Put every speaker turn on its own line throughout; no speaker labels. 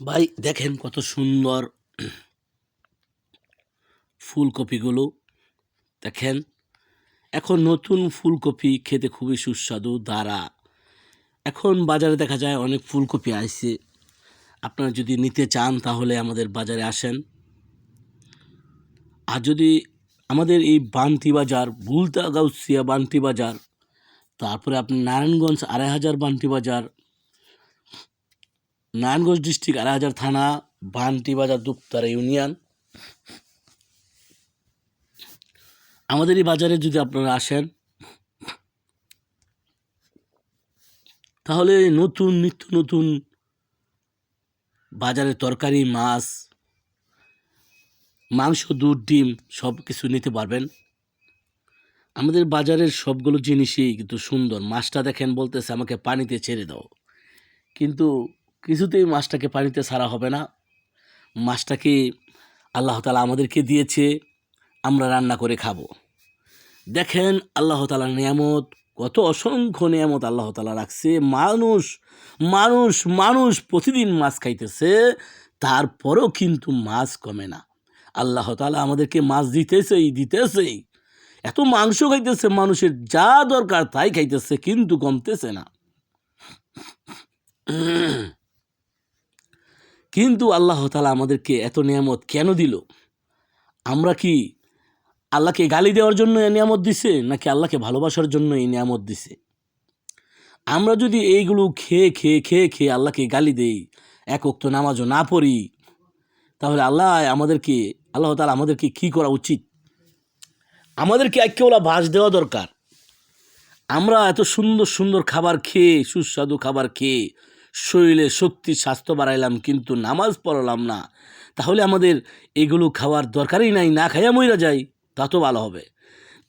ভাই, দেখেন কত সুন্দর ফুলকপিগুলো। দেখেন, এখন নতুন ফুলকপি খেতে খুবই সুস্বাদু দ্বারা এখন বাজারে দেখা যায় অনেক ফুলকপি আসছে আপনারা যদি নিতে চান তাহলে আমাদের বাজারে আসেন। আর যদি আমাদের এই বান্তি বাজার বুলতা গাউসিয়া বান্তি বাজার, তারপরে আপনি নারায়ণগঞ্জ আড়াই হাজার বান্তি বাজার নারায়ণগঞ্জ ডিস্ট্রিক্ট আড়াই হাজার থানা বান্তি বাজার দুপতারা ইউনিয়ন। আমাদের এই বাজারে যদি আপনারা আসেন, তাহলে নতুন, নিত্য নতুন বাজারে তরকারি, মাছ, মাংস, দুধ, ডিম সব কিছু নিতে পারবেন। আমাদের বাজারের সবগুলো জিনিসই কিন্তু সুন্দর। মাছটা দেখেন বলতেছে, আমাকে পানিতে ছেড়ে দাও। কিন্তু কিছুতেই মাছটাকে পানিতে ছাড়া হবে না। মাছটাকে আল্লাহ তালা আমাদেরকে দিয়েছে, আমরা রান্না করে খাব। দেখেন আল্লাহ তালার নিয়ামত, কত অসংখ্য নিয়ামত আল্লাহ তালা রাখছে। মানুষ মানুষ মানুষ প্রতিদিন মাছ খাইতেছে, তারপরেও কিন্তু মাছ কমে না। আল্লাহ তালা আমাদেরকে মাছ দিতেছেই দিতেছেই। এত মাংস খাইতেছে, মানুষের যা দরকার তাই খাইতেছে, কিন্তু কমতেছে না। কিন্তু আল্লাহ তালা আমাদেরকে এত নিয়ামত কেন দিল? আমরা কি আল্লাহকে গালি দেওয়ার জন্য এই নিয়ামত দিছে, নাকি আল্লাহকে ভালোবাসার জন্য এই নিয়ামত দিছে? আমরা যদি এইগুলো খেয়ে খেয়ে খেয়ে খেয়ে আল্লাহকে গালি দেই, এক অক্ত নামাজও না পড়ি, তাহলে আল্লাহ আমাদেরকে, আল্লাহ তালা আমাদেরকে কী করা উচিত? আমাদেরকে একেওলা ভাস দেওয়া দরকার। আমরা এত সুন্দর সুন্দর খাবার খেয়ে, সুস্বাদু খাবার খেয়ে শরীরে শক্তি, স্বাস্থ্য বাড়াইলাম, কিন্তু নামাজ পড়লাম না। তাহলে আমাদের এগুলো খাওয়ার দরকারই নাই, না খাইয়া মইরা যাই, তা তো ভালো হবে।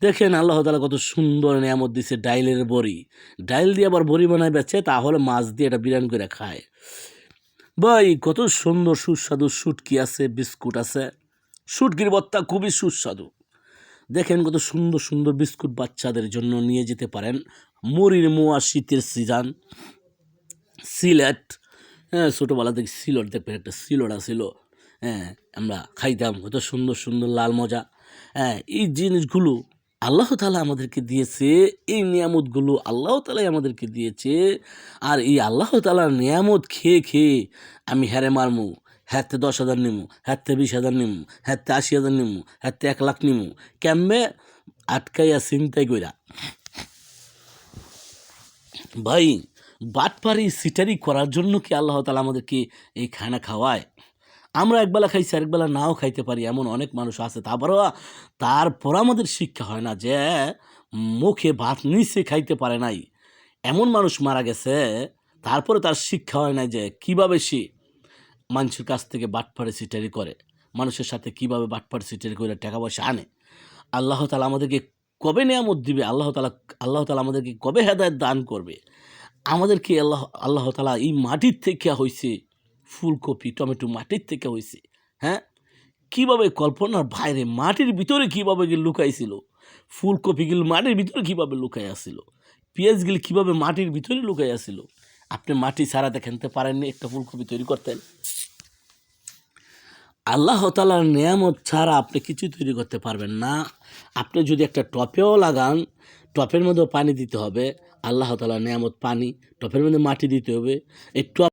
দেখেন আল্লাহ তালা কত সুন্দর নিয়ামত দিছে ডাইলের বড়ি। ডাইল দিয়ে আবার বড়ি বানায় বেচে, তাহলে মাছ দিয়ে এটা বিরিয়ানি করে খায়। ভাই, কত সুন্দর সুস্বাদু সুটকি আছে, বিস্কুট আছে। সুটকির বত্তা খুবই সুস্বাদু। দেখেন কত সুন্দর সুন্দর বিস্কুট বাচ্চাদের জন্য নিয়ে যেতে পারেন। মুড়ির মোয়া শীতের সিজন। সিলেট। হ্যাঁ ছোটোবেলা থেকে সিলট দেখবেন, একটা সিলট ছিল হ্যাঁ আমরা খাইতাম, কত সুন্দর সুন্দর লাল মজা। হ্যাঁ এই জিনিসগুলো আল্লাহ তালা আমাদেরকে দিয়েছে, এই নিয়ামতগুলো আল্লাহ তালাই আমাদেরকে দিয়েছে। আর এই আল্লাহ তালার নিয়ামত খেয়ে খেয়ে আমি হ্যারে মারমু হ্যাতে দশ হাজার নিমু হ্যাতে বিশ হাজার নিমু হ্যাতে আশি হাজার নিমু হ্যাতে এক লাখ নিমু কেমবে আটকাইয়া চিন্তাই কইরা। ভাই বাটপারি সিটারি করার জন্য কি আল্লাহ তালা আমাদেরকে এই খানা খাওয়ায়? আমরা একবেলা খাইছি, আরেকবেলা নাও খাইতে পারি, এমন অনেক মানুষ আছে। তারপরও তারপর আমাদের শিক্ষা হয় না যে মুখে ভাত নিচে খাইতে পারে নাই। এমন মানুষ মারা গেছে তারপরে তার শিক্ষা হয় না যে কীভাবে সে মানুষের কাছ থেকে বাটপাড়ে সিটারি করে, মানুষের সাথে কীভাবে বাটপাড়ে সিটারি করে টাকা পয়সা আনে। আল্লাহ তালা আমাদেরকে কবে নিয়ামত দিবে? আল্লাহ তালা আল্লাহ তালা আমাদেরকে কবে হেদায়ত দান করবে? আমাদেরকে আল্লাহ আল্লাহ তালা এই মাটির থেকে হয়েছে ফুলকপি, টমেটো মাটির থেকে হয়েছে হ্যাঁ? কীভাবে কল্পনার বাইরে মাটির ভিতরে কীভাবে গিয়ে লুকাইছিল? ফুলকপিগুলো মাটির ভিতরে কীভাবে লুকাই আসছিল পেঁয়াজগুলি কীভাবে মাটির ভিতরে লুকাই আসছিল আপনি মাটি ছাড়া দেখানতে পারেননি একটা ফুলকপি তৈরি করতেন আল্লাহ তালার নিয়ামত ছাড়া আপনি কিছু তৈরি করতে পারবেন না। আপনি যদি একটা টপেও লাগান, টপের মধ্যেও পানি দিতে হবে। আল্লাহ তালা নিয়ামত পানি টপের মধ্যে মাটি দিতে হবে। একটু